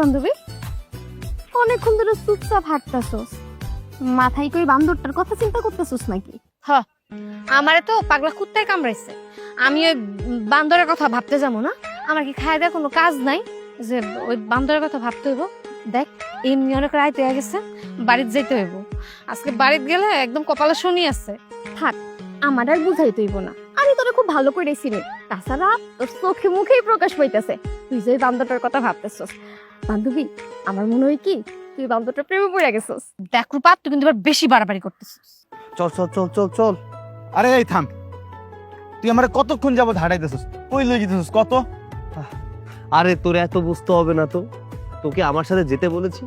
বান্ধবী? অনেকক্ষণ ধরে চুপচাপ হাঁটতাছস। মাথায় কই বান্দরটার কথা চিন্তা করতেছস নাকি? আমারে তো পাগলা কুত্তায় কামড়াইছে। আমি ওই বান্দরের কথা ভাবতে যাব না। আমার কি খায় দেওয়ার কোনো কাজ নাই? যে ওই বান্দরের কথা ভাবতে হইব। দেখ এমনি অনেক রাত হয়ে গেছে বাড়িতে যেতে হইব। আজকে বাড়িতে গেলে একদম কপালে শনি আছে। থাক আমার আর বুঝাই তৈব না। আমি তোরে খুব ভালো করে চিনি তাছাড়া তোর চোখে মুখেই প্রকাশ পাইতেছে। তুই যে বান্দরটার কথা ভাবতেছস। বান্ধবী আমার মনে হয় কি তুই বান্দরটা প্রেমে পড়ে গেছস। দেখ রূপা তুই কিন্তু এবার বেশি বাড়াবাড়ি করতেছিস। চল চল চল চল চল। আরে এই থাম। তুই আমার কতক্ষণ যাবত হাঁটাইতেছিস কই লই যেতেছিস কত? আরে তোর এত বুঝতে হবে না তো। তোকে আমার সাথে যেতে বলেছি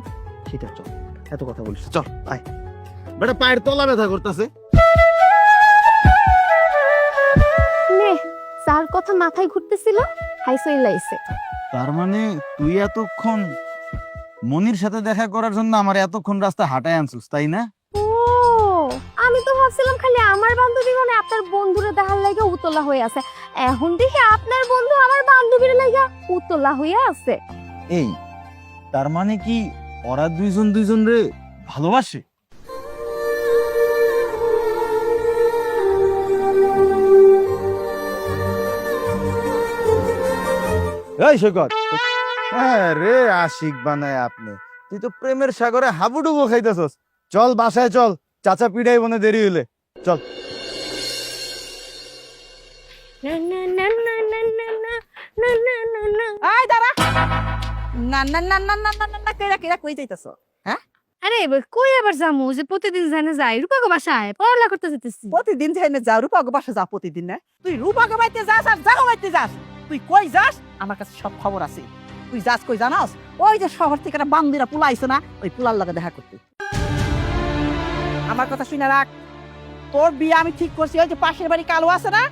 সেটা চল। এত কথা বলিস চল আয়। বেটা পায়ের তলা ব্যথা করতেছে। নে যার কথা মাথায় ঘুরতেছিল হাইসই লাইছে। তার মানে তুই এতক্ষণ মনির সাথে দেখা করার জন্য আমার এতক্ষণ রাস্তা হাঁটায় আনছিস তাই না? ও আমি তো ভাবছিলাম খালি আমার বান্ধবী মানে আপনার বন্ধুরে দেখার লাগে উতলা হয়ে আছে। এখন দেখি আপনার বন্ধু আমার বান্ধবীর লাগা উতলা হয়ে আছে। এই তার মানে কি ওরা দুইজন দুইজন রে ভালোবাসে? এই সৈকত হ্যাঁ রে আশিক বানায় আপনি। তুই তো প্রেমের সাগরে হাবুডুবু খাইতেছস। চল বাসায় চল চাচা পিড়াই বনে দেরি হইলে। চল। না না না না না না না না না না না আয় দাঁড়া। না না না না না না না না কেরা কেরা কই যাইতাছ? আরে এবার কই আবার যামু? যে প্রতিদিন জানে যাই বাসায় করতে যেতেছি প্রতিদিন যাইনে যা রূপাগ বাসা যা প্রতিদিন না? তুই রূপাগ বাইতে যাস আর জাগো বাইতে যাস। তুই কই যাস? আমার কাছে সব খবর আছে। তুই যাস কই জানাস? ওই যে শহর থেকে একটা বান্দিরা পুলা আইছে না, ওই পুলার লগে দেখা করতে। আমার কথা শুনে রাখ। তোর বিয়ে আমি ঠিক করছি, ওই যে পাশের বাড়ি কালো আছে না?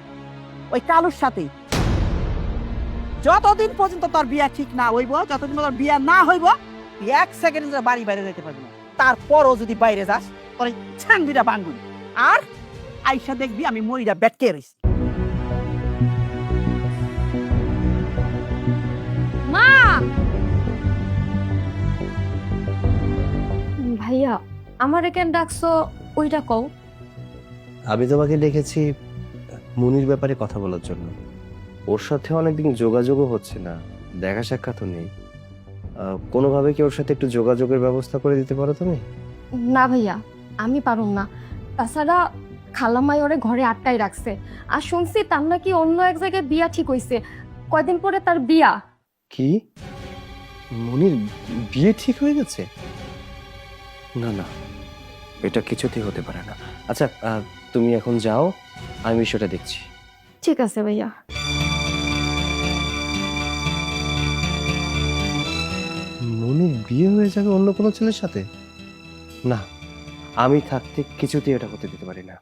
ওই কালুর সাথে। যতদিন পর্যন্ত তোর বিয়া ঠিক না হইব, যতদিন তোর বিয়া না হইব এক সেকেন্ড বাড়ি বাইরে যেতে পারবি না। তারপরও যদি বাইরে যাস, তোর ছাংবিটা বাঙ্গুন আর আইসা দেখবি আমি মরিটা ব্যাটকে রইছি। আমার কেন ডাকছো ওইটা কও। আমি তোমাকে ডেকেছি মুনির ব্যাপারে কথা বলার জন্য। ওর সাথে অনেকদিন যোগাযোগও হচ্ছে না দেখা সাক্ষাৎও নেই। কোনোভাবে কি ওর সাথে একটু যোগাযোগের ব্যবস্থা করে দিতে পারো তুমি? না ভাইয়া আমি পারুম না। তাছাড়া খালামাই ওরে ঘরে আটকাই রাখছে। আর শুনছি তার নাকি অন্য এক জায়গায় বিয়া ঠিক হইছে। কয়দিন পরে তার বিয়া। কি? মুনির বিয়ে ঠিক হয়ে গেছে? না না। এটা কিছুতেই হতে পারে না। আচ্ছা তুমি এখন যাও আমি সেটা দেখছি। ঠিক আছে ভাইয়া। মনু বিয়ে হয়ে যাবে অন্য কোনো ছেলের সাথে? না আমি থাকতে কিছুতেই এটা হতে দিতে পারি না।